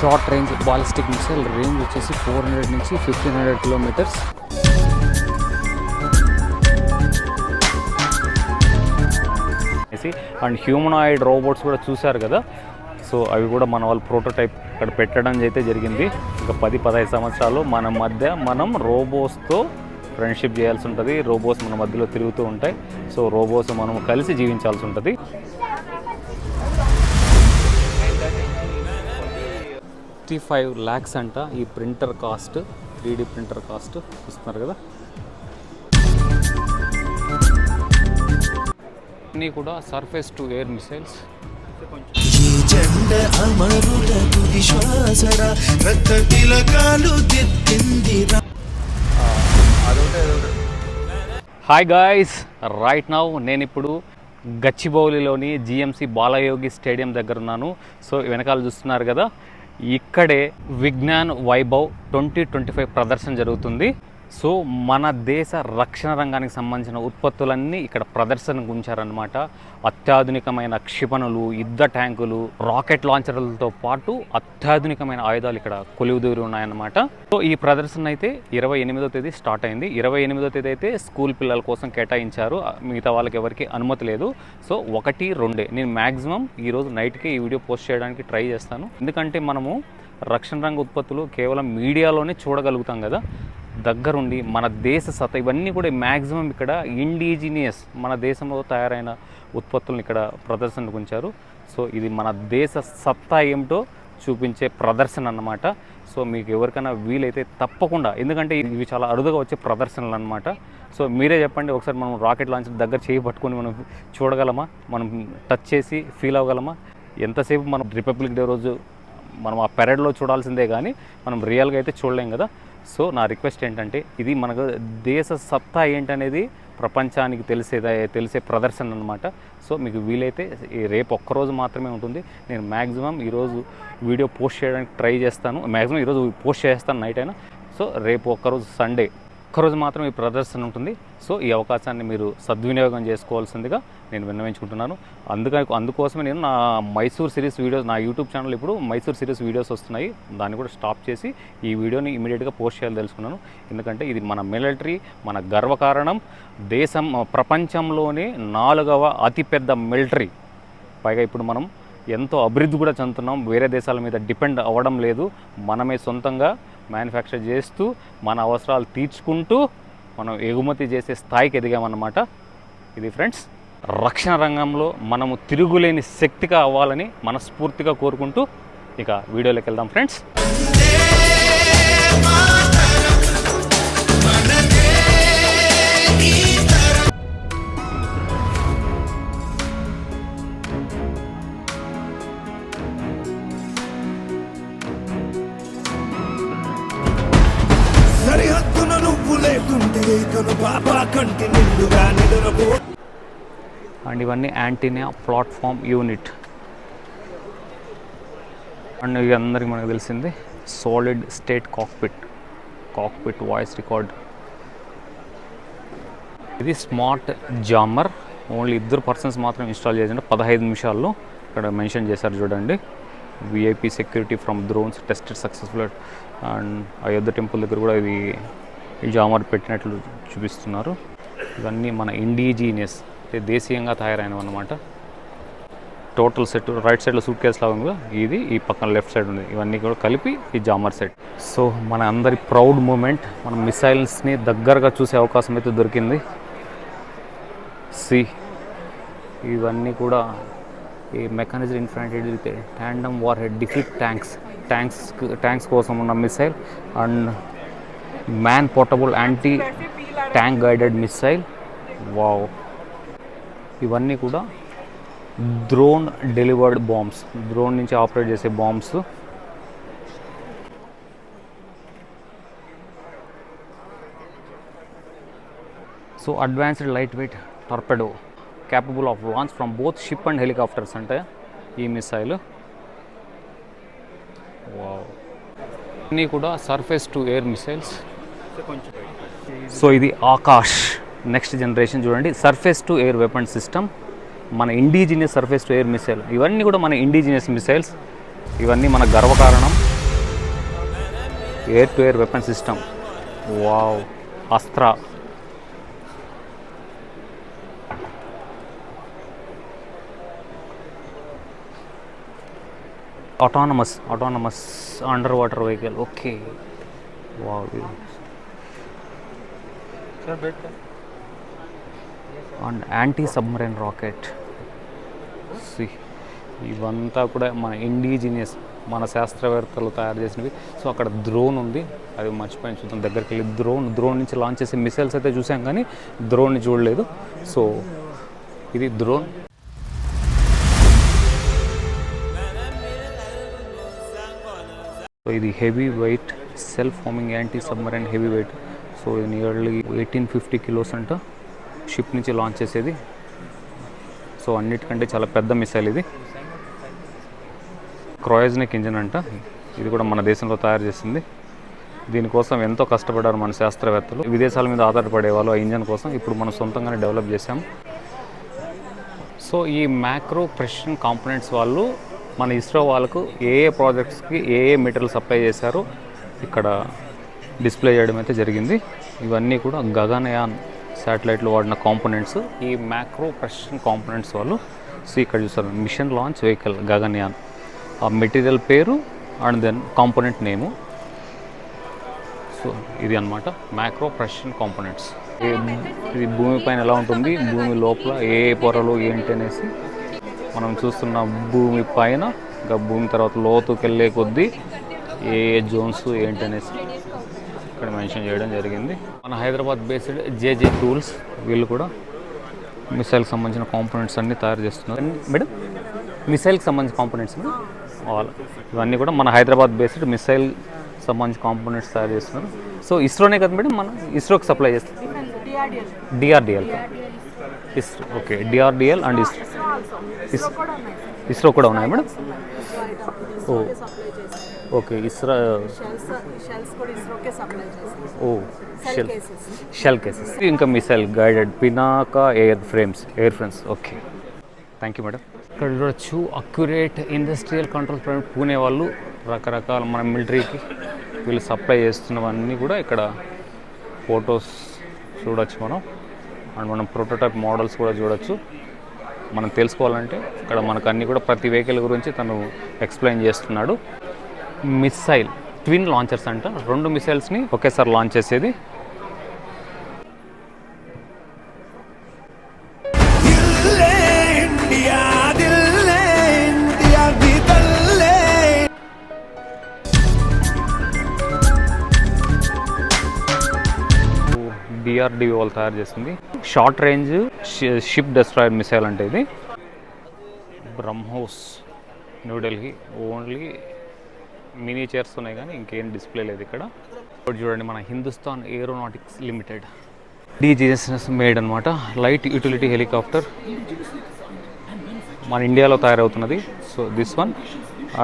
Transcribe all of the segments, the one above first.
Short range ballistic missile range వచ్చేసి four hundred నుంచి fifteen hundred kilometres. And humanoid robots కూడా చూశారు కదా? సో అవి కూడా మన వాళ్ళు ప్రోటోటైప్ ఇక్కడ పెట్టడం అయితే జరిగింది. ఇంకా పది పదహైదు సంవత్సరాలు మన మధ్య మనం రోబోస్తో ఫ్రెండ్షిప్ చేయాల్సి ఉంటుంది. రోబోస్ మన మధ్యలో తిరుగుతూ ఉంటాయి. సో రోబోస్ మనం కలిసి జీవించాల్సి ఉంటుంది. ఫిఫ్టీ ఫైవ్ ల్యాక్స్ అంట ఈ printer cost three D printer cost ఇస్తున్నారు కదా. అన్నీ కూడా surface to air missiles hi guys right now నేను ఇప్పుడు గచ్చిబౌలిలోని జిఎంసి బాలయోగి స్టేడియం దగ్గర ఉన్నాను. సో వెనకాల చూస్తున్నారు కదా ఇక్కడే Vigyan Vaibhav twenty twenty five ప్రదర్శన జరుగుతుంది. సో మన దేశ రక్షణ రంగానికి సంబంధించిన ఉత్పత్తులన్నీ ఇక్కడ ప్రదర్శనకు ఉంచారనమాట అత్యాధునికమైన క్షిపణులు యుద్ధ ట్యాంకులు రాకెట్ లాంచర్లతో పాటు అత్యాధునికమైన ఆయుధాలు ఇక్కడ కొలువుదూరి ఉన్నాయన్నమాట. సో ఈ ప్రదర్శన అయితే ఇరవై ఎనిమిదో తేదీ స్టార్ట్ అయింది. ఇరవై ఎనిమిదో తేదీ అయితే స్కూల్ పిల్లల కోసం కేటాయించారు. మిగతా వాళ్ళకి ఎవరికి అనుమతి లేదు. సో ఒకటి రెండే. నేను మ్యాక్సిమం ఈరోజు నైట్కే ఈ వీడియో పోస్ట్ చేయడానికి ట్రై చేస్తాను. ఎందుకంటే మనము రక్షణ రంగ ఉత్పత్తులు కేవలం మీడియాలోనే చూడగలుగుతాం కదా. దగ్గరుండి మన దేశ సత్త ఇవన్నీ కూడా మ్యాక్సిమం ఇక్కడ ఇండిజినియస్ మన దేశంలో తయారైన ఉత్పత్తులను ఇక్కడ ప్రదర్శనకు ఉంచారు. సో ఇది మన దేశ సత్తా ఏమిటో చూపించే ప్రదర్శన అన్నమాట. సో మీకు ఎవరికైనా వీలైతే తప్పకుండా ఎందుకంటే ఇవి చాలా అరుదుగా వచ్చే ప్రదర్శనలు అన్నమాట. సో మీరే చెప్పండి ఒకసారి మనం రాకెట్ లాంచ్ దగ్గర చేయి పట్టుకొని మనం చూడగలమా? మనం టచ్ చేసి ఫీల్ అవ్వగలమా? ఎంతసేపు మనం రిపబ్లిక్ డే రోజు మనం ఆ పెరడ్లో చూడాల్సిందే కానీ మనం రియల్గా అయితే చూడలేం కదా. సో నా రిక్వెస్ట్ ఏంటంటే ఇది మనకు దేశ సత్తా ఏంటనేది ప్రపంచానికి తెలిసేదే తెలిసే ప్రదర్శన అనమాట సో మీకు వీలైతే రేపు ఒక్కరోజు మాత్రమే ఉంటుంది. నేను మ్యాక్సిమం ఈరోజు వీడియో పోస్ట్ చేయడానికి ట్రై చేస్తాను. మ్యాక్సిమం ఈరోజు పోస్ట్ చేస్తాను నైట్ అయినా. సో రేపు ఒక్కరోజు సండే ఒక్కరోజు మాత్రం ఈ ప్రదర్శన ఉంటుంది. సో ఈ అవకాశాన్ని మీరు సద్వినియోగం చేసుకోవాల్సిందిగా నేను విన్నవించుకుంటున్నాను. అందుకని అందుకోసమే నేను నా మైసూర్ సిరీస్ వీడియోస్ నా యూట్యూబ్ ఛానల్ ఇప్పుడు మైసూర్ సిరీస్ వీడియోస్ వస్తున్నాయి. దాన్ని కూడా స్టాప్ చేసి ఈ వీడియోని ఇమీడియట్గా పోస్ట్ చేయాలి తెలుసుకున్నాను. ఎందుకంటే ఇది మన మిలిటరీ మన గర్వకారణం దేశం ప్రపంచంలోనే నాలుగవ అతిపెద్ద మిలిటరీ. పైగా ఇప్పుడు మనం ఎంతో అభివృద్ధి కూడా చెందుతున్నాం. వేరే దేశాల మీద డిపెండ్ అవ్వడం లేదు. మనమే సొంతంగా మ్యానుఫ్యాక్చర్ చేస్తూ మన అవసరాలు తీర్చుకుంటూ మనం ఎగుమతి చేసే స్థాయికి ఎదిగామన్నమాట. ఇది ఫ్రెండ్స్ రక్షణ రంగంలో మనము తిరుగులేని శక్తిగా అవ్వాలని మనస్ఫూర్తిగా కోరుకుంటూ ఇక వీడియోలోకి వెళ్దాం ఫ్రెండ్స్. బాబా కంటి నిండుగా అండ్ ఇవన్నీ యాంటీనియా ప్లాట్ఫామ్ యూనిట్. అండ్ ఇవి అందరికీ మనకు తెలిసింది solid state cockpit cockpit voice record ఇది స్మార్ట్ జామర్ ఓన్లీ ఇద్దరు పర్సన్స్ మాత్రం ఇన్స్టాల్ చేసింటే పదహైదు నిమిషాల్లో ఇక్కడ మెన్షన్ చేశారు చూడండి. VIP security from drones tested successful and Ayodhya temple దగ్గర కూడా ఇది ఈ జామర్ పెట్టినట్లు చూపిస్తున్నారు. ఇవన్నీ మన ఇండిజీనియస్ అంటే దేశీయంగా తయారైనవి అనమాట టోటల్ సెట్ రైట్ సైడ్లో సూట్ కేస్ లాగా ఉంది ఇది ఈ పక్కన లెఫ్ట్ సైడ్ ఉంది. ఇవన్నీ కూడా కలిపి ఈ జామర్ సెట్ సో మన అందరి ప్రౌడ్ మూమెంట్ మన మిసైల్స్ని దగ్గరగా చూసే అవకాశం అయితే దొరికింది. సి ఇవన్నీ కూడా ఈ mechanism ఇన్ఫ్రాంటెడ్ tandem warhead defeat tanks tanks tanks కోసం ఉన్న missile and man portable anti tank guided missile wow ఇవన్నీ కూడా డ్రోన్ డెలివర్డ్ బాంబ్స్ డ్రోన్ నుంచి ఆపరేట్ చేసే bombs so advanced light weight torpedo capable of launch from both ship and helicopters అంటే ఈ missile wow అన్నీ కూడా surface to air missiles so ఇది Akash next generation చూడండి. Surface to air weapon system మన indigenous surface to air missile ఇవన్నీ కూడా మన ఇండిజినియస్ మిసైల్స్ ఇవన్నీ మన గర్వకారణం air to air weapon system wow Astra autonomous autonomous underwater vehicle okay wow and anti submarine rocket. See ఇవంతా కూడా మన ఇండిజినియస్ మన శాస్త్రవేత్తలు తయారు చేసినవి. సో అక్కడ డ్రోన్ ఉంది. అది మర్చిపోయిన చూద్దాం. దగ్గరికి వెళ్ళి డ్రోన్ డ్రోన్ నుంచి లాంచ్ చేసే మిసైల్స్ అయితే చూసాం కానీ డ్రోన్ని చూడలేదు. సో ఇది డ్రోన్. సో ఇది heavy weight self forming anti submarine heavy weight. So ఇది నియర్లీ ఎయిటీన్ ఫిఫ్టీ కిలోస్ అంట షిప్ నుంచి లాంచ్ చేసేది. సో అన్నిటికంటే చాలా పెద్ద మిసైల్ ఇది. క్రాయజ్నిక్ ఇంజిన్ అంట. ఇది కూడా మన దేశంలో తయారు చేసింది. దీనికోసం ఎంతో కష్టపడ్డారు మన శాస్త్రవేత్తలు. విదేశాల మీద ఆధారపడే వాళ్ళు ఆ ఇంజన్ కోసం ఇప్పుడు మనం సొంతంగానే డెవలప్ చేసాం సో ఈ మ్యాక్రో ప్రెషన్ కాంపోనెంట్స్ వాళ్ళు మన ఇస్రో వాళ్ళకు ఏ ఏ ప్రాజెక్ట్స్కి ఏ ఏ మెటీరియల్ సప్లై చేశారు. ఇక్కడ డిస్ప్లే చేయడం అయితే జరిగింది. ఇవన్నీ కూడా గగనయాన్ శాటిలైట్లో వాడిన కాంపోనెంట్స్. ఈ మ్యాక్రో ప్రెషన్ కాంపోనెంట్స్ వాళ్ళు. సో ఇక్కడ చూస్తారు మిషన్ లాంచ్ వెహికల్ గగనయాన్ ఆ మెటీరియల్ పేరు and then component name. So ఇది అన్నమాట. Macro precision components. ఇది భూమి పైన ఎలా ఉంటుంది? భూమి లోపల ఏ పొరలు ఏంటి అనేసి మనం చూస్తున్న భూమి పైన ఇంకా భూమి తర్వాత లోతుకెళ్ళే కొద్దీ ఏ జోన్స్ ఏంటి అనేసి. ఇక్కడ మెన్షన్ చేయడం జరిగింది. మన హైదరాబాద్ బేస్డ్ జేజే టూల్స్ వీళ్ళు కూడా మిసైల్కి సంబంధించిన కాంపోనెంట్స్ అన్నీ తయారు చేస్తున్నారు. మేడం? మిసైల్కి సంబంధించిన కాంపోనెంట్స్ మేడం? ఆల్ ఇవన్నీ కూడా మన హైదరాబాద్ బేస్డ్ మిసైల్ సంబంధించిన కాంపోనెంట్స్ తయారు చేస్తున్నారు. సో ఇస్రోనే కదా మేడం మనం ఇస్రోకి సప్లై చేస్తాం DRDL. ISRO okay. DRDL and ISRO. Is- ISRO కూడా ఉన్నాయి మేడం? ఓ. ఓకే ఇస్రో షెల్స్ షెల్స్ కూడా ఇస్రోకే సప్లై చేస్తాం ఓ షెల్ కేసెస్ షెల్ కేసెస్ ఇంకా missile guided Pinaka airframes airframes okay thank you madam ఇక్కడ చూడొచ్చు accurate industrial control plant Pune వాళ్ళు రకరకాల మన మిలిటరీకి వీళ్ళు సప్లై చేస్తున్నవన్నీ కూడా ఇక్కడ ఫొటోస్ చూడొచ్చు మనం. అండ్ మనం ప్రోటోటైప్ మోడల్స్ కూడా చూడొచ్చు. మనం తెలుసుకోవాలంటే ఇక్కడ మనకు అన్ని కూడా ప్రతి వెహికల్ గురించి తను ఎక్స్ప్లెయిన్ చేస్తున్నాడు. మిస్సైల్ ట్విన్ లాంచర్స్ అంట. రెండు మిసైల్స్ని ఒకేసారి లాంచ్ చేసేది. దిల్లే డిఆర్డిఓ వాళ్ళు తయారు చేసింది. Short range ship destroyer missile అంటే ఇది. BrahMos New Delhi only mini chairs ఉన్నాయి కానీ ఇంకేం డిస్ప్లే లేదు ఇక్కడ. ఇప్పుడు చూడండి మన Hindustan aeronautics limited. DGSS made అనమాట లైట్ యూటిలిటీ హెలికాప్టర్ మన ఇండియాలో తయారవుతున్నది. So this one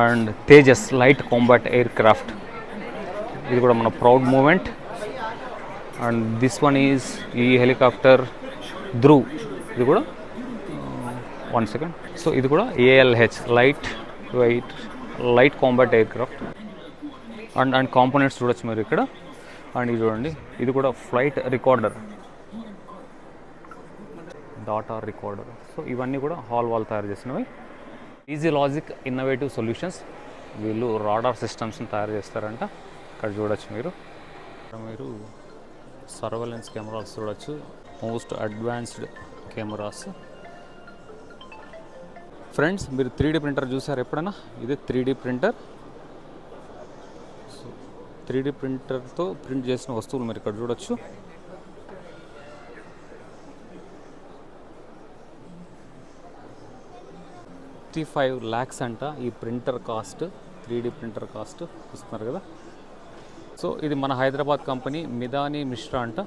and Tejas light combat aircraft ఇది కూడా మన proud moment and this one is ఈ హెలికాప్టర్ ధ్రువ్ ఇది కూడా వన్ సెకండ్ సో ఇది కూడా ALH light weight light combat aircraft and and components చూడొచ్చు మీరు ఇక్కడ. అండ్ ఇది చూడండి ఇది కూడా flight recorder. Data recorder. So ఇవన్నీ కూడా హాల్ వాల్ తయారు చేసినవి. Easy logic innovative solutions. వీళ్ళు రాడార్ సిస్టమ్స్ని తయారు చేస్తారంట. ఇక్కడ చూడొచ్చు మీరు. ఇక్కడ మీరు సర్వలెన్స్ కెమెరాస్ చూడొచ్చు. Most advanced cameras. ఫ్రెండ్స్ మీరు త్రీ డీ ప్రింటర్ చూసారు ఎప్పుడైనా ఇది three D printer. Three D ప్రింటర్తో print చేసిన వస్తువులు మీరు ఇక్కడ చూడొచ్చు. ఫిఫ్టీ ఫైవ్ ల్యాక్స్ అంట ఈ printer cost three D printer cost చూస్తున్నారు కదా. సో ఇది మన హైదరాబాద్ కంపెనీ మిదాని మిశ్రా అంట.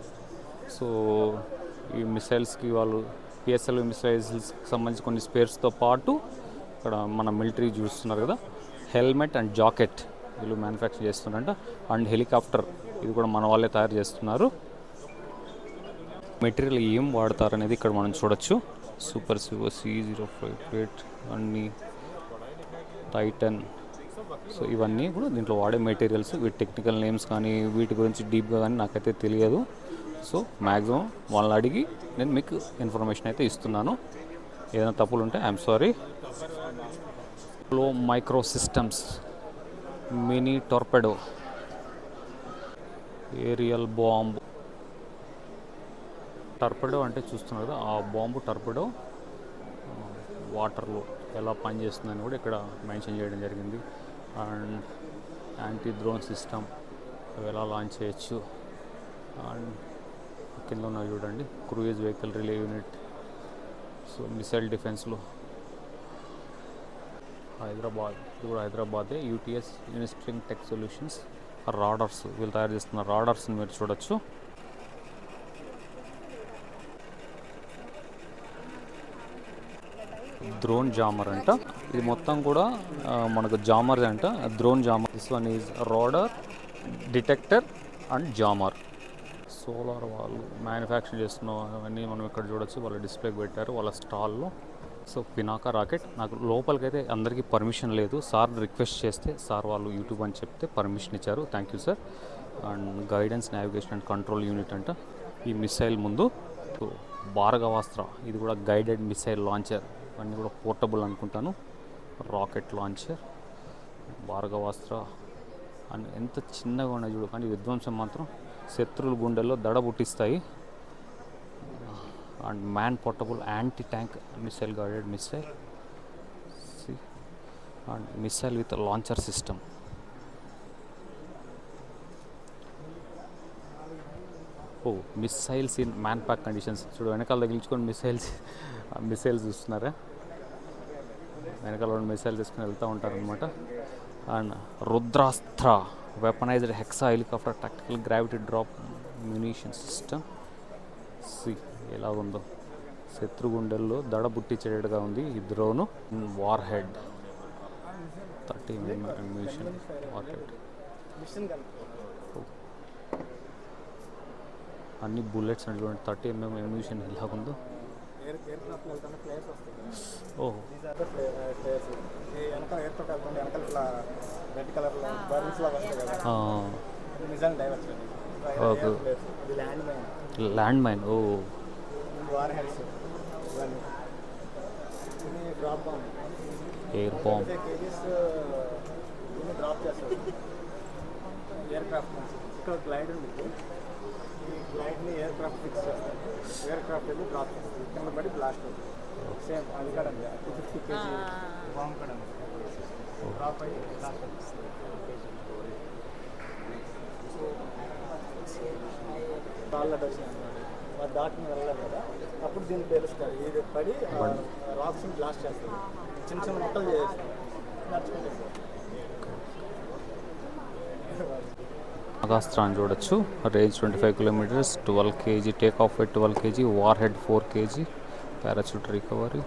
సో ఈ మిసైల్స్కి వాళ్ళు పిఎస్ఎల్ మిసైల్స్కి సంబంధించి కొన్ని స్పేర్స్తో పాటు ఇక్కడ మన మిలిటరీ చూస్తున్నారు కదా. హెల్మెట్ అండ్ జాకెట్ వీళ్ళు మ్యానుఫ్యాక్చర్ చేస్తున్నారంట. అండ్ హెలికాప్టర్ ఇది కూడా మన వాళ్ళే తయారు చేస్తున్నారు. మెటీరియల్ ఏం వాడతారనేది ఇక్కడ మనం చూడొచ్చు. సూపర్ సివో సి జీరో ఫైవ్ ఎయిట్ అన్ని టైటన్ సో ఇవన్నీ కూడా దీంట్లో వాడే మెటీరియల్స్ వీటి టెక్నికల్ నేమ్స్ కానీ వీటి గురించి డీప్గా కానీ నాకైతే తెలియదు. సో మ్యాక్సిమం వాళ్ళని అడిగి నేను మీకు ఇన్ఫర్మేషన్ అయితే ఇస్తున్నాను. ఏదైనా తప్పులు ఉంటే ఐఎమ్ సారీ. లో micro systems mini torpedo aerial bomb torpedo అంటే చూస్తున్నారు కదా ఆ బాంబు టర్పెడో వాటర్లో ఎలా పనిచేస్తుందని కూడా ఇక్కడ మెన్షన్ చేయడం జరిగింది. అండ్ యాంటీ డ్రోన్ సిస్టమ్ అవి ఎలా లాంచ్ చేయొచ్చు. అండ్ కింద ఉన్న చూడండి. Cruise vehicle relay unit. So missile డిఫెన్స్లో. హైదరాబాద్. ఇది కూడా హైదరాబాదే. UTS Unistring tech solutions. Radars. వీళ్ళు తయారు చేస్తున్న రాడర్స్ని మీరు చూడొచ్చు. డ్రోన్ జామర్ అంట. ఇది మొత్తం కూడా మనకు జామర్ అంట. Drone jammer. This one is radar detector and jammer. Solar వాళ్ళు మ్యానుఫ్యాక్చర్ చేస్తున్న అవన్నీ మనం ఇక్కడ చూడొచ్చు. వాళ్ళ డిస్ప్లేకి పెట్టారు వాళ్ళ స్టాల్లో. So Pinaka rocket. నాకు లోపలికైతే అందరికీ పర్మిషన్ లేదు. సార్ రిక్వెస్ట్ చేస్తే సార్ వాళ్ళు యూట్యూబ్ అని చెప్తే పర్మిషన్ ఇచ్చారు. Thank you sir. And guidance navigation and control unit అంట ఈ మిసైల్ ముందు. భార్గవాస్త్ర ఇది కూడా గైడెడ్ మిసైల్ లాంచర్. అన్నీ కూడా పోర్టబుల్ అనుకుంటాను. Rocket launcher Bhargavastra. అండ్ ఎంత చిన్నగా ఉన్నాయి చూడు. కానీ విధ్వంసం మాత్రం శత్రువుల గుండెల్లో దడ పుట్టిస్తాయి. And man portable anti tank missile guided missile. And missile with launcher system. Oh missiles in man pack conditions. చూడు వెనకాల తగిలించుకొని మిసైల్స్ మిసైల్స్ చూస్తున్నారా? వెనకాల రెండు తీసుకుని వెళ్తూ ఉంటారనమాట and Rudrastra. Weaponised hexa helicopter tactical gravity drop munition system see ఎలా ఉందో శత్రుగుండెల్లో దడ బుట్టించేటట్టుగా ఉంది ఈ drone. Warhead thirty mission warhead అన్ని బుల్లెట్స్ అంటే థర్టీ ఎంఎం ఎమ్యూషన్ ఎలా ఉందో ఎయిర్ ఎయిర్క్రాఫ్ట్ వెళ్తున్న ప్లేయర్స్ వస్తాయి. Oh these are the players ఈ వెనకాల ఎయిర్క్రాఫ్ట్ వెళ్తుంటే వెనకాల ఇట్లా రెడ్ కలర్లో బర్న్స్ లాగా వస్తాయి కదా. ఇది నిజాన్ని డైవర్స్ Okay. ఇది ల్యాండ్ మైన్ ఓ. ఇది వార్ హెడ్స్ ఇవన్నీ. ఇది drop bomb air bomb aircraft నుంచి ఇక్కడ గ్లైడ్ ఉంది. ఈ గ్లైడ్ని ఎయిర్క్రాఫ్ట్ ఫిక్స్ చేస్తారు. ఎయిర్క్రాఫ్ట్ వెళ్ళి కింద పడి బ్లాస్ట్ అవుతుంది. సేమ్ అది కూడా టూ ఫిఫ్టీ కేజీ బాంబ్ కూడా డ్రాప్ అయ్యి బ్లాస్ట్ అవుతుంది. కాళ్ళ వచ్చినాయి మరి దాటిని వెళ్ళాలి కదా. అప్పుడు దీన్ని తెలుస్తారు ఇది పడి రాక్స్ని బ్లాస్ట్ చేస్తారు. చిన్న చిన్న మొక్కలు చేస్తారు. నడుచుకుంటారు అగాస్త్ర అని చూడొచ్చు. Range twenty five kilometres twelve KG take off at twelve KG warhead four KG parachute recovery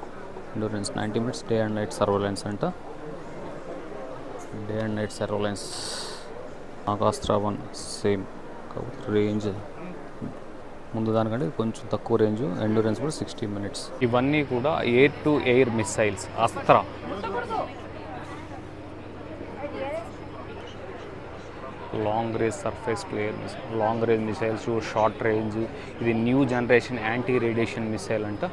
endurance ninety minutes day and night surveillance అంట. Day and night surveillance Agastra one same. Range ముందు దానికంటే కొంచెం తక్కువ range endurance కూడా sixty minutes ఇవన్నీ కూడా air to air missiles Astra. Long range surface to air long range missiles short range ఇది new generation anti radiation missile అంట.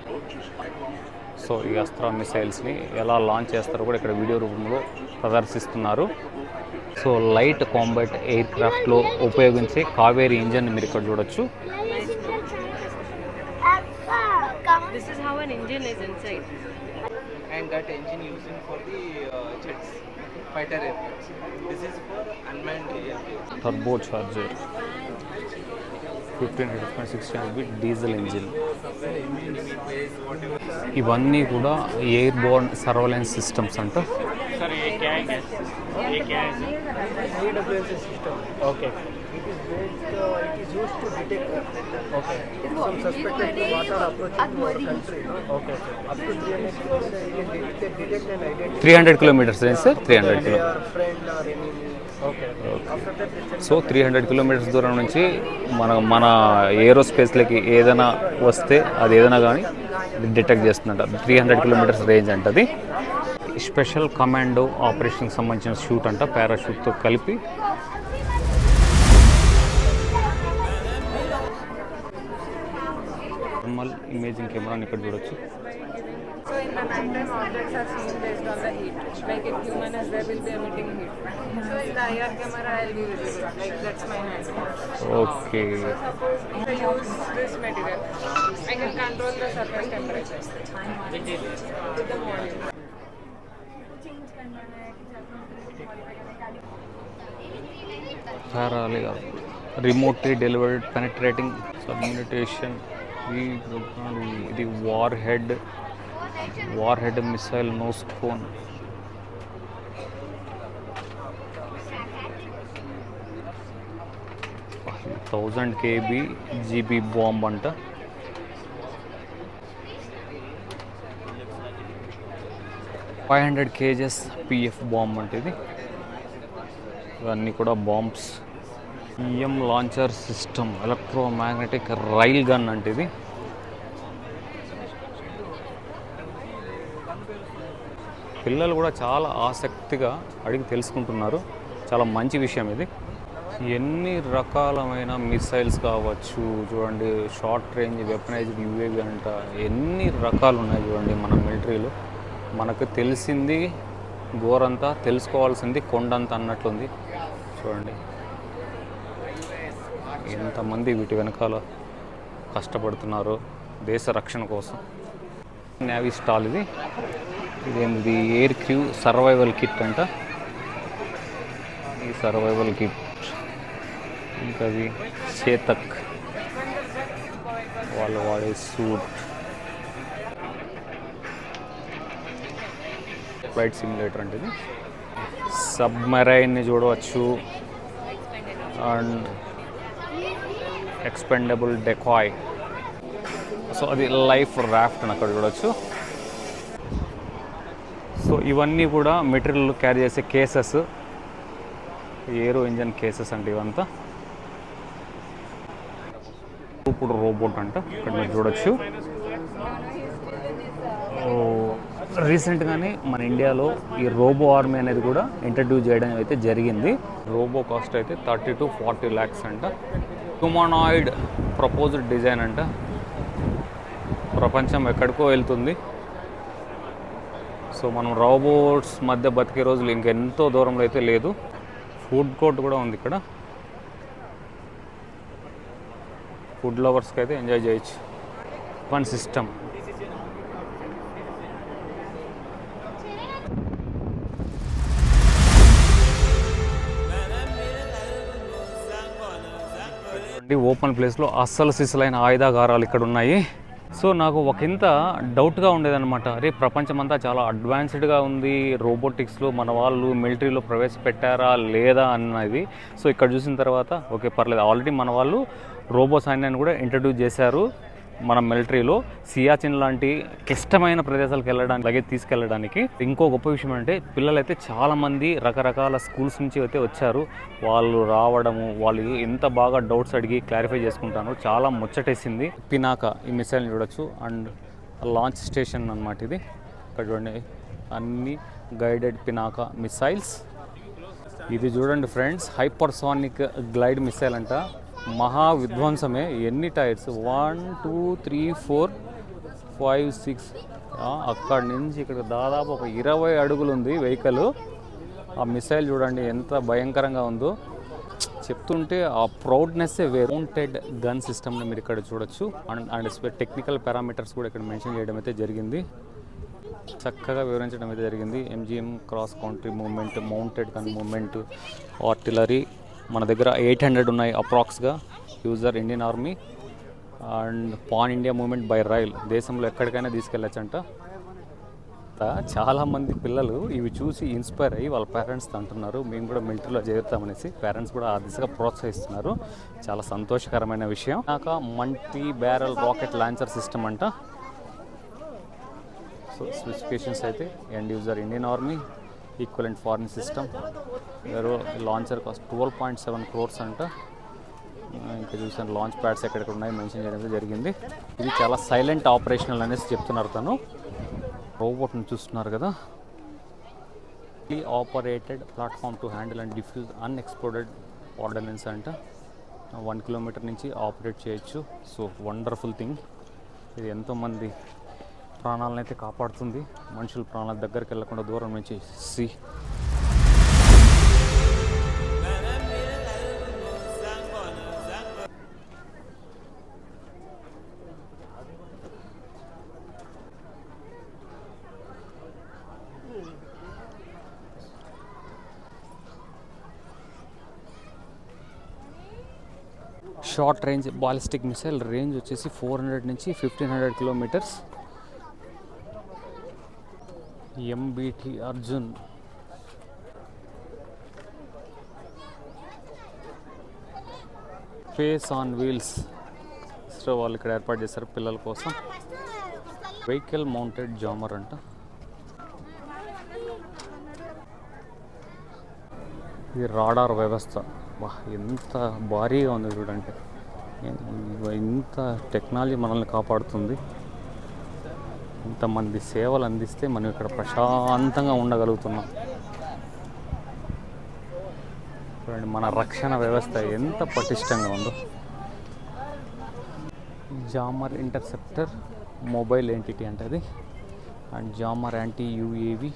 So ఈ అస్త్ర మిసైల్స్ని ఎలా లాంచ్ చేస్తారో కూడా ఇక్కడ వీడియో రూపంలో ప్రదర్శిస్తున్నారు. సో లైట్ కాంబాట్ ఎయిర్ క్రాఫ్ట్లో ఉపయోగించే కావేరీ ఇంజన్ మీరు ఇక్కడ చూడొచ్చు. This is how an engine is inside. and that engine using for the uh, jets, is for unmanned aircraft. Turbocharger fifteen hundred point sixty hundred diesel engine ఇవన్నీ కూడా airborne surveillance systems అంట. Three hundred kilometres range sir three hundred kilometre so three hundred kilometres దూరం నుంచి మన మన ఏరో ఏరోస్పేస్లకి ఏదైనా వస్తే అది ఏదైనా కానీ డిటెక్ట్ చేస్తుందంట. త్రీ హండ్రెడ్ కిలోమీటర్స్ రేంజ్ అంటది. స్పెషల్ కమాండో ఆపరేషన్ సంబంధించిన షూట్ అంట పారాషూట్తో కలిపి నార్మల్ ఇమేజింగ్ కెమెరాని ఇక్కడ చూడొచ్చు. ఓకే పారాలి రిమోట్లీ డెలివర్డ్ పెనట్రేటింగ్ సబ్మిటేషన్ ఈ ఇది war head war head missile nose cone thousand KB GB bomb అంట five hundred kgs PF bomb అంటే ఇది. ఇవన్నీ కూడా bombs EM launcher system electromagnetic rail gun అంటే ఇది. పిల్లలు కూడా చాలా ఆసక్తిగా అడిగి తెలుసుకుంటున్నారు. చాలా మంచి విషయం ఇది. ఎన్ని రకాలమైన మిసైల్స్ కావచ్చు చూడండి షార్ట్ రేంజ్ వెపనైజ్డ్ యూఏవి అంట ఎన్ని రకాలు ఉన్నాయి చూడండి మన మిలిటరీలో. మనకు తెలిసింది గోరంతా తెలుసుకోవాల్సింది కొండంత అన్నట్లుంది. చూడండి. ఎంతమంది వీటి వెనకాల కష్టపడుతున్నారు దేశ రక్షణ కోసం? నేవీ స్టాల్ ఇది. ఇదేంది? ఎయిర్ క్రూ సర్వైవల్ కిట్ అంట. ఈ సర్వైవల్ కిట్ ఇంకా అది చేతక్. వాళ్ళు వాడే సూట్ ఫ్లైట్ సిమ్యులేటర్ అంటే ఇది సబ్మెరైన్ని చూడవచ్చు. అండ్ ఎక్స్పెండబుల్ డెకాయ్ సో అది లైఫ్ రాఫ్ట్ అని అక్కడ చూడవచ్చు సో ఇవన్నీ కూడా మెటీరియల్ క్యారీ చేసే కేసెస్ ఏరో ఇంజన్ కేసెస్ అంటే ఇవంతా. ఇప్పుడు రోబోట్ అంట ఇక్కడ మీరు చూడొచ్చు. రీసెంట్గానే మన ఇండియాలో ఈ రోబో ఆర్మీ అనేది కూడా ఇంట్రడ్యూస్ చేయడం అయితే జరిగింది. రోబో కాస్ట్ అయితే థర్టీ టు ఫార్టీ ల్యాక్స్ అంట. హ్యూమనాయిడ్ ప్రపోజ్డ్ డిజైన్ అంట. ప్రపంచం ఎక్కడికో వెళ్తుంది. సో మనం రోబోట్స్ మధ్య బతికే రోజులు ఇంకెంతో దూరంలో అయితే లేదు. ఫుడ్ కోర్ట్ కూడా ఉంది ఇక్కడ. ఫుడ్ లవర్స్కి అయితే ఎంజాయ్ చేయొచ్చు. One system. ఓపెన్ ప్లేస్లో అస్సలు సిసలైన ఆయుధాగారాలు ఇక్కడ ఉన్నాయి. సో నాకు ఒకంత డౌట్గా ఉండేదన్నమాట. అరే ప్రపంచమంతా చాలా అడ్వాన్స్డ్గా ఉంది. రోబోటిక్స్లో మన వాళ్ళు మిలిటరీలో ప్రవేశపెట్టారా లేదా అన్నది. సో ఇక్కడ చూసిన తర్వాత ఓకే పర్లేదు. ఆల్రెడీ మన వాళ్ళు రోబో సైన్యాన్ని కూడా ఇంట్రడ్యూస్ చేశారు. మన మిలిటరీలో సియాచిన్ లాంటి క్లిష్టమైన ప్రదేశాలకు వెళ్ళడానికి అలాగే తీసుకెళ్ళడానికి. ఇంకో గొప్ప విషయం అంటే పిల్లలైతే చాలామంది రకరకాల స్కూల్స్ నుంచి అయితే వచ్చారు. వాళ్ళు రావడము వాళ్ళు ఎంత బాగా డౌట్స్ అడిగి క్లారిఫై చేసుకుంటాను చాలా ముచ్చటేసింది. పినాక ఈ మిసైల్ని చూడొచ్చు. అండ్ లాంచ్ స్టేషన్ అనమాట ఇది. ఇక్కడ చూడండి అన్ని గైడెడ్ పినాక మిసైల్స్. ఇది చూడండి ఫ్రెండ్స్ హైపర్సానిక్ గ్లైడ్ మిసైల్ అంట. మహా విధ్వంసమే ఎన్ని tyres? One two three four five six. అక్కడి నుంచి ఇక్కడ దాదాపు ఒక ఇరవై అడుగులు ఉంది వెహికల్. ఆ మిసైల్ చూడండి ఎంత భయంకరంగా ఉందో. చెప్తుంటే ఆ ప్రౌడ్నెస్సే వేరే. మౌంటెడ్ గన్ సిస్టమ్ని మీరు ఇక్కడ చూడొచ్చు. అండ్ అండ్ టెక్నికల్ పారామీటర్స్ కూడా ఇక్కడ మెన్షన్ చేయడం అయితే జరిగింది. చక్కగా వివరించడం అయితే జరిగింది. MGM cross country movement mounted gun movement artillery మన దగ్గర ఎయిట్ హండ్రెడ్ ఉన్నాయి అప్రాక్స్గా user Indian army and pan India movement by rail దేశంలో ఎక్కడికైనా తీసుకెళ్ళచ్చంట. చాలామంది పిల్లలు ఇవి చూసి ఇన్స్పైర్ అయ్యి వాళ్ళ పేరెంట్స్ అంటున్నారు మేము కూడా మిలిటరీలో చేరుతామనేసి పేరెంట్స్ కూడా ఆ దిశగా ప్రోత్సహిస్తున్నారు. చాలా సంతోషకరమైన విషయం. నాక multi barrel rocket launcher system అంట. సో స్పెసిఫికేషన్స్ అయితే end user Indian army equivalent foreign system launcher cost twelve point seven crores అంట. ఇంకా చూసాను లాంచ్ ప్యాడ్స్ ఎక్కడెక్కడ ఉన్నాయి మెన్షన్ చేయడం జరిగింది. ఇది చాలా సైలెంట్ ఆపరేషనల్ అనేసి చెప్తున్నారు తను. రోబోట్ని చూస్తున్నారు కదా. Operated platform to handle and defuse unexploded ordnance అంట. వన్ కిలోమీటర్ నుంచి ఆపరేట్ చేయొచ్చు. సో వండర్ఫుల్ థింగ్ ఇది ఎంతోమంది ప్రాణాలను అయితే కాపాడుతుంది. మనుషుల ప్రాణాల దగ్గరికి వెళ్ళకుండా దూరం నుంచి C. Short range ballistic missile range వచ్చేసి ఫోర్ హండ్రెడ్ నుంచి fifteen hundred kilometres. MBT Arjun face on wheels so వాళ్ళు ఇక్కడ ఏర్పాటు చేశారు పిల్లల కోసం. వెహికల్ మౌంటెడ్ జామర్ అంట. ఇది రాడార్ వ్యవస్థ. వా ఎంత భారీగా ఉంది చూడండి. ఇంత టెక్నాలజీ మనల్ని కాపాడుతుంది. ఇంతమంది సేవలు అందిస్తే మనం ఇక్కడ ప్రశాంతంగా ఉండగలుగుతున్నాం. చూడండి మన రక్షణ వ్యవస్థ ఎంత పటిష్టంగా ఉందో. జామర్ ఇంటర్సెప్టర్ మొబైల్ ఎంటిటీ అంటే అది. And jammer anti UAV.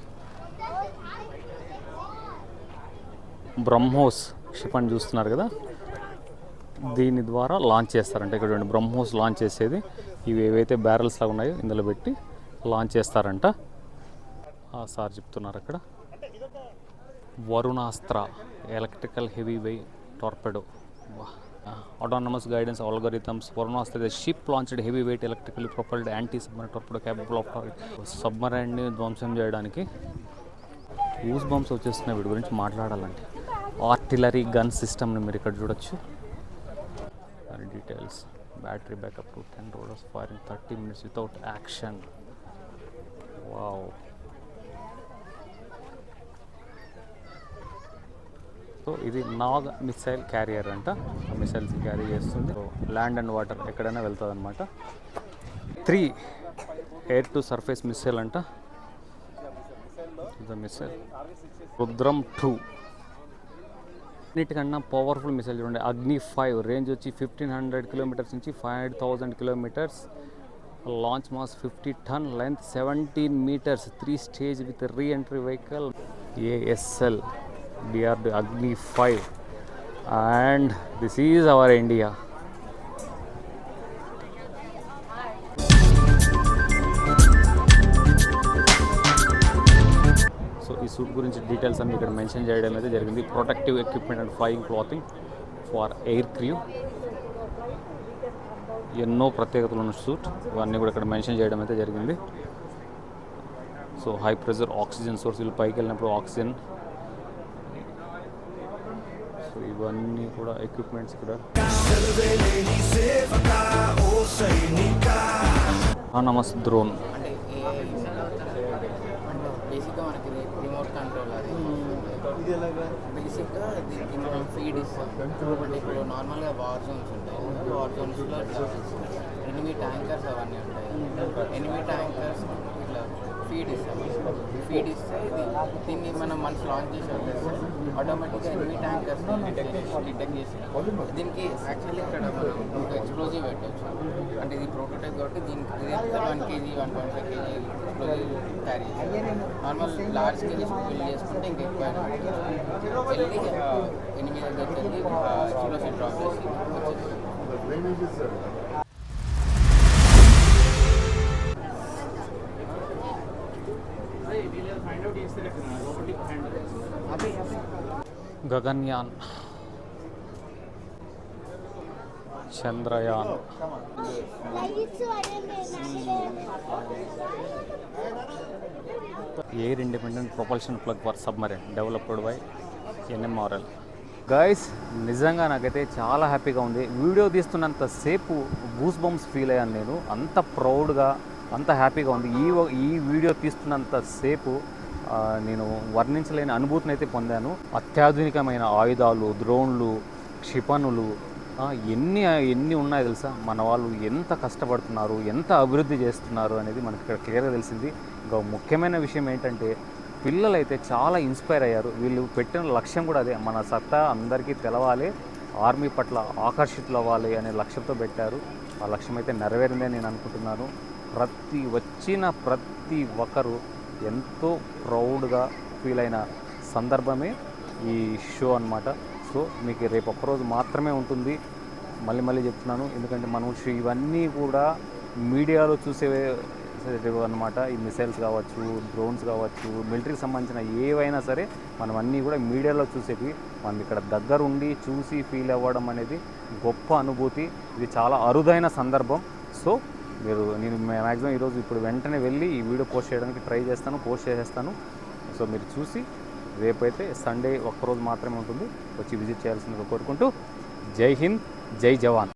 BrahMos క్షిపణి చూస్తున్నారు కదా. దీని ద్వారా లాంచ్ చేస్తారంటే. ఇక్కడ బ్రహ్మోస్ లాంచ్ చేసేది. ఇవి ఏవైతే బ్యారల్స్ లాగా ఉన్నాయో ఇందులో పెట్టి లాంచ్ చేస్తారంట. సార్ చెప్తున్నారు అక్కడ. Varunastra electrical heavyweight torpedo autonomous guidance algorithms Varunastra ship launched heavyweight electrical propelled anti submarine torpedo capable of సబ్మరైన్ని ధ్వంసం చేయడానికి ఊస్ బాంబ్స్ వచ్చేస్తున్నాయి వీటి గురించి మాట్లాడాలంటే. ఆర్టిలరీ గన్ సిస్టమ్ని మీరు ఇక్కడ చూడొచ్చు. Details battery backup to ten rotors firing thirty minutes without action wow. So ఇది నాగ్ మిసైల్ క్యారియర్ అంట. మిసైల్స్ క్యారీ చేస్తుంది. ల్యాండ్ అండ్ వాటర్ ఎక్కడైనా వెళ్తుంది అనమాట three air to surface missile అంట. The missile. రుద్రం టూ. అన్నిటికన్నా పవర్ఫుల్ మిసైల్ చూడండి. అగ్ని ఫైవ్. రేంజ్ వచ్చి ఫిఫ్టీన్ హండ్రెడ్ కిలోమీటర్స్ నుంచి five hundred thousand kilometres launch mass fifty ton length seventeen metres three stage with re entry vehicle ASL DRD Agni five and this is our India so ఈ suit గురించి details అన్ని ఇక్కడ mention చేయడం అయితే జరిగింది. Protective equipment and flying clothing for air crew ఎన్నో ప్రత్యేకతలు ఉన్న సూట్. ఇవన్నీ కూడా ఇక్కడ మెన్షన్ చేయడం అయితే జరిగింది. So high pressure oxygen source వీళ్ళు పైకి వెళ్ళినప్పుడు ఆక్సిజన్. సో ఇవన్నీ కూడా ఎక్విప్మెంట్స్ ఇక్కడ. నమస్ డ్రోన్ బేసిక్గా మనకి రిమోట్ కంట్రోల్ అది. బేసిక్గా దీనికి మనం ఫీడ్ ఇస్తాం బట్ ఇప్పుడు నార్మల్గా వార్ జోన్స్ ఉంటాయి. వార్ జోన్స్లో ఎనిమిది ట్యాంకర్స్ అవన్నీ ఉంటాయి. ఎనిమిది ట్యాంకర్స్ ఇట్లా ఫీడ్ ఇస్తాం ఫీడ్ ఇస్తే ఇది. దీన్ని మనం మనసు లాంచ్ చేసి ఆటోమేటిక్గా ఎనిమిది ట్యాంకర్స్ డిటెక్ట్ చేసి దీనికి యాక్చువల్లీ ఇక్కడ మనం ఒక ఎక్స్ప్లోజివ్ పెట్టచ్చు. అంటే ఇది ప్రోటోటైప్ కాబట్టి దీనికి ఇది one kg one point five kg explosive carry normal large kg build చేసుకుంటే ఇంకా ఎక్కువ అయినా పెట్టచ్చు. వెళ్ళి ఆ, ఎనిమిది దగ్గరికి వెళ్ళి ఎక్స్ప్లోజివ్ డ్రాప్ చేసి వచ్చేసి Gaganyaan Chandrayaan. Air independent propulsion plug for submarine developed by NMRL guys నిజంగా నాకైతే చాలా హ్యాపీగా ఉంది. వీడియో తీస్తున్నంత సేపు గూస్ బంప్స్ ఫీల్ అయ్యాను నేను. అంత ప్రౌడ్గా అంత హ్యాపీగా ఉంది. ఈ ఈ వీడియో తీస్తున్నంత సేపు నేను వర్ణించలేని అనుభూతిని అయితే పొందాను. అత్యాధునికమైన ఆయుధాలు ద్రోణులు క్షిపణులు ఎన్ని ఎన్ని ఉన్నాయో తెలుసా? మన వాళ్ళు ఎంత కష్టపడుతున్నారు ఎంత అభివృద్ధి చేస్తున్నారు అనేది మనకి ఇక్కడ క్లియర్గా తెలిసింది. ఇంకా ముఖ్యమైన విషయం ఏంటంటే పిల్లలైతే చాలా ఇన్స్పైర్ అయ్యారు. వీళ్ళు పెట్టిన లక్ష్యం కూడా అదే. మన సత్తా అందరికీ తెలవాలి. ఆర్మీ పట్ల ఆకర్షితులు అవ్వాలి అనే లక్ష్యంతో పెట్టారు. ఆ లక్ష్యం అయితే నెరవేరిందని నేను అనుకుంటున్నాను. ప్రతి వచ్చిన ప్రతి ఒక్కరు ఎంతో ప్రౌడ్గా ఫీల్ అయిన సందర్భమే ఈ షో అన్నమాట. సో మీకు రేపు ఒక్కరోజు మాత్రమే ఉంటుంది. మళ్ళీ మళ్ళీ చెప్తున్నాను. ఎందుకంటే మనం ఇవన్నీ కూడా మీడియాలో చూసే అనమాట ఈ మిసైల్స్ కావచ్చు డ్రోన్స్ కావచ్చు మిలిటరీకి సంబంధించిన ఏవైనా సరే మనం అన్నీ కూడా మీడియాలో చూసేవి మనం ఇక్కడ దగ్గరుండి చూసి ఫీల్ అవ్వడం అనేది గొప్ప అనుభూతి. ఇది చాలా అరుదైన సందర్భం. సో మీరు నేను మ్యాక్సిమం ఈరోజు ఇప్పుడు వెంటనే వెళ్ళి ఈ వీడియో పోస్ట్ చేయడానికి ట్రై చేస్తాను పోస్ట్ చేసేస్తాను. సో మీరు చూసి రేపైతే సండే ఒక్కరోజు మాత్రమే ఉంటుంది. వచ్చి విజిట్ చేయాల్సిందిగా కోరుకుంటూ జై హింద్ జై జవాన్.